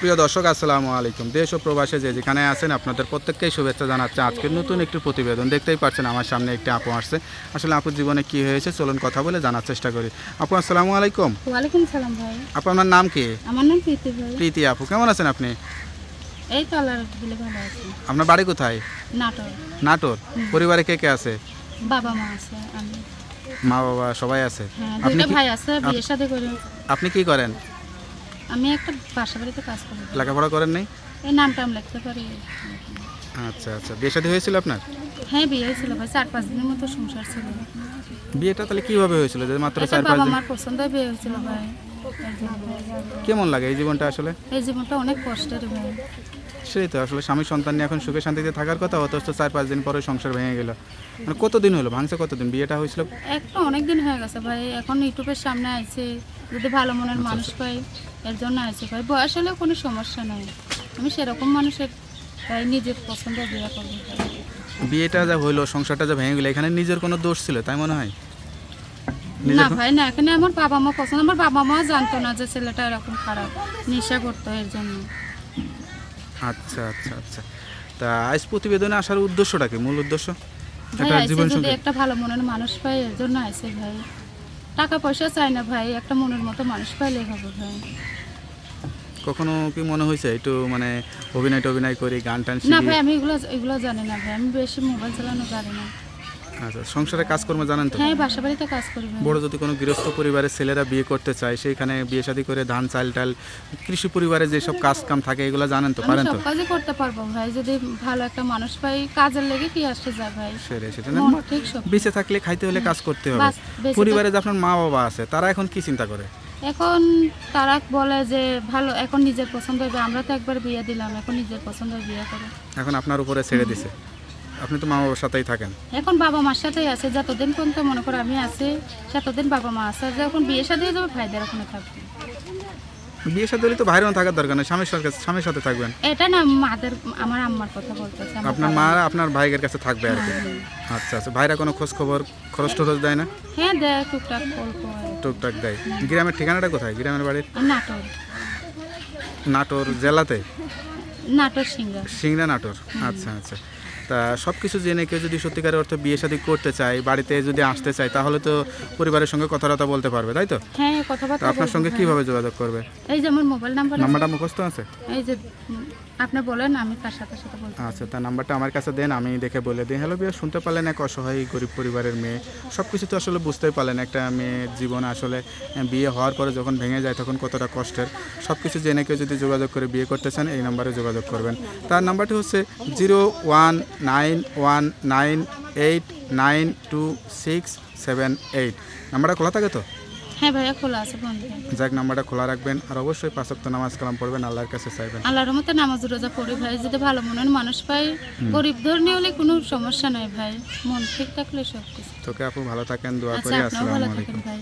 প্রিয় দর্শক আসসালামু আলাইকুম। দেশ ও প্রবাসে যে যেখানে আছেন আপনাদের প্রত্যেককেই শুভেচ্ছা জানাচ্ছে। আজকে নতুন একটি প্রতিবেদন দেখতেই পাচ্ছেন আমার সামনে একটি আপু আসছে। আসলে আপুর জীবনে কি হয়েছে চলুন কথা বলে জানার চেষ্টা করি। আপু আসসালামু আলাইকুম। ওয়ালাইকুম সালাম ভাই। আপু আপনার নাম কি? আমার নাম প্রীতি ভাই। প্রীতি আপু কেমন আছেন আপনি? এই তো আল্লাহর দিলে ভালো আছি। আপনার বাড়ি কোথায়? নাটোর। নাটোর। পরিবারে কে কে আছে? বাবা মা আছে আমি। মা বাবা সবাই আছে। হ্যাঁ আপনি ভাই আছে বিয়ের সাথে করে। আপনি কি করেন? আমি একটা বাসা বাড়িতে কাজ করি। লেখাপড়া করেন নাই? এই নামটা আমি লিখতে পারি। আচ্ছা আচ্ছা। বিয়ে শাদী হয়েছিল আপনার? হ্যাঁ বিয়ে হয়েছিল ভাই চার পাঁচ দিনের মতো সংসার ছিল। বিয়েটা তাহলে কীভাবে হয়েছিল? যে মাত্র চার পাঁচ দিন? মার পছন্দ বিয়ে হয়েছিল ভাই। কেমন লাগে এই জীবনটা আসলে? এই জীবনটা অনেক কষ্টের ভাই। সেই তো আসলে স্বামী সন্তান নিয়ে এখন সুখে শান্তিতে থাকার কথা অথচ চার পাঁচ দিন পরে সংসার ভেঙে গেল। মানে কতদিন হলো? ভাঙছে কতদিন? বিয়েটা হয়েছিল? একটা অনেক দিন হয়ে গেছে ভাই এখন ইউটিউবের সামনে আইছে। যদি ভালো মনের মানুষ পাই এর জন্য আইছে ভাই বয়স হলেও কোনো সমস্যা নাই। আমি সেরকম মানুষের তাই নিজের পছন্দ বিয়ে করব। বিয়েটা যা হইল সংসারটা যা ভেঙে গেলো এখানে নিজের কোনো দোষ ছিল তাই মনে হয়? না ভাই না এখানে আমার বাবা মা পছন্দ। আমার বাবা মা জানতো না যে ছেলেটা এরকম খারাপ নেশা করতো এর জন্য। আচ্ছা আচ্ছা আচ্ছা। তা আজ প্রতিবেদনে আসার উদ্দেশ্যটা কি? মূল উদ্দেশ্য? একটা জীবন একটা ভালো মনের মানুষ পাই এর জন্য আইসে ভাই। টাকা পয়সা চাই না ভাই একটা মনের মতো মানুষ পাইলে হবে ভাই। কখনো কি মনে হয়েছে একটু মানে অভিনয় অভিনয় করি গান টান না ভাই আমি এগুলো এগুলো জানি না ভাই আমি বেশি মোবাইল চালানো জানি না। আচ্ছা সংসারে কাজকর্ম জানেন তো? হ্যাঁ বাসা বাড়িতে কাজ করি ভাই বড় যদি কোনো গৃহস্থ পরিবারের ছেলেরা বিয়ে করতে চায় সেইখানে বিয়ে শাদী করে ধান চাল টাল কৃষি পরিবারে যেসব কাজ কাম থাকে এগুলো জানেন তো? পারেন তো? সব কাজই করতে পারব ভাই যদি ভালো একটা মানুষ পাই কাজের লেগে কি আসতে যায় ভাই। সেরে সেটা না ঠিক সব। বেঁচে থাকলে খাইতে হলে কাজ করতে হবে। পরিবারে যে আপনার মা বাবা আছে তারা এখন কি চিন্তা করে? এখন তারা বলে যে ভালো এখন নিজের পছন্দ হবে। আমরা তো একবার বিয়ে দিলাম এখন নিজের পছন্দ বিয়ে করে। এখন আপনার উপরে ছেড়ে দিছে। আপনি তো মা বাবার সাথেই থাকেন। এখন বাবা মার সাথেই আছে যতদিন পর্যন্ত মনে করো আমি আছি ততদিন বাবা মা আছে যখন বিয়ে সাথে যাবে ভাইদের ওখানে থাকবে। বিয়ে সাথে হলে তো বাইরেও থাকার দরকার নেই স্বামীর সঙ্গে স্বামীর সাথে থাকবেন। এটা না মাদের আমার আম্মার কথা বলতেছে আপনার মা। আপনার ভাইয়ের কাছে থাকবে আর কি। আচ্ছা আচ্ছা ভাইরা কোনো খোঁজ খবর খরচ টরচ দেয় না? হ্যাঁ দেয় টুকটাক অল্প টুকটাক দেয়। গ্রামের ঠিকানাটা কোথায়? গ্রামের বাড়ির? নাটোর। নাটোর জেলাতে? নাটোর সিঙ্গা সিংড়া নাটোর। আচ্ছা আচ্ছা। তা সব কিছু জেনে কেউ যদি সত্যিকারের অর্থে বিয়ে শাদী করতে চায় বাড়িতে যদি আসতে চায় তাহলে তো পরিবারের সঙ্গে কথাবার্তা বলতে পারবে তাই তো? হ্যাঁ কথাবার্তা আপনার সঙ্গে। কীভাবে যোগাযোগ করবে? এই যে আমার মোবাইল নাম্বার নাম্বারটা মুখস্থ আছে? এই যে আপনি বলেন, আমি তার সাথে সাথে বলতে আচ্ছা তার নাম্বারটা আমার কাছে দেন, আমি দেখে বলে দিই। হ্যালো বিয়া শুনতে পারলেন এক অসহায় গরিব পরিবারের মেয়ে। সব কিছু তো আসলে বুঝতেই পারলেন, একটা মেয়ের জীবন আসলে বিয়ে হওয়ার পরে যখন ভেঙে যায় তখন কতটা কষ্টের। সব কিছু জেনে কেউ যদি যোগাযোগ করে বিয়ে করতে চান, এই নাম্বারে যোগাযোগ করবেন। তার নাম্বারটি হচ্ছে zero one nine one nine eight nine two six seven eight. নাম্বারটা খোলা থাকে তো? হ্যাঁ ভাইয়া খোলা আছে বন্ধ যাক নাম্বারটা খোলা রাখবেন আর অবশ্যই পাঁচক্ত নামাজ কালাম পড়বেন আল্লাহর কাছে চাইবেন। আল্লাহর মতো নামাজ রোজা পড়ি ভাই যদি ভালো মনের মানুষ পাই গরিব ধরনের হলে কোনো সমস্যা নাই ভাই মন ঠিক থাকলে সব কিছু তোকে আপু ভালো থাকেন দোয়া আচ্ছা করি আসসালামু আলাইকুম। ভাই।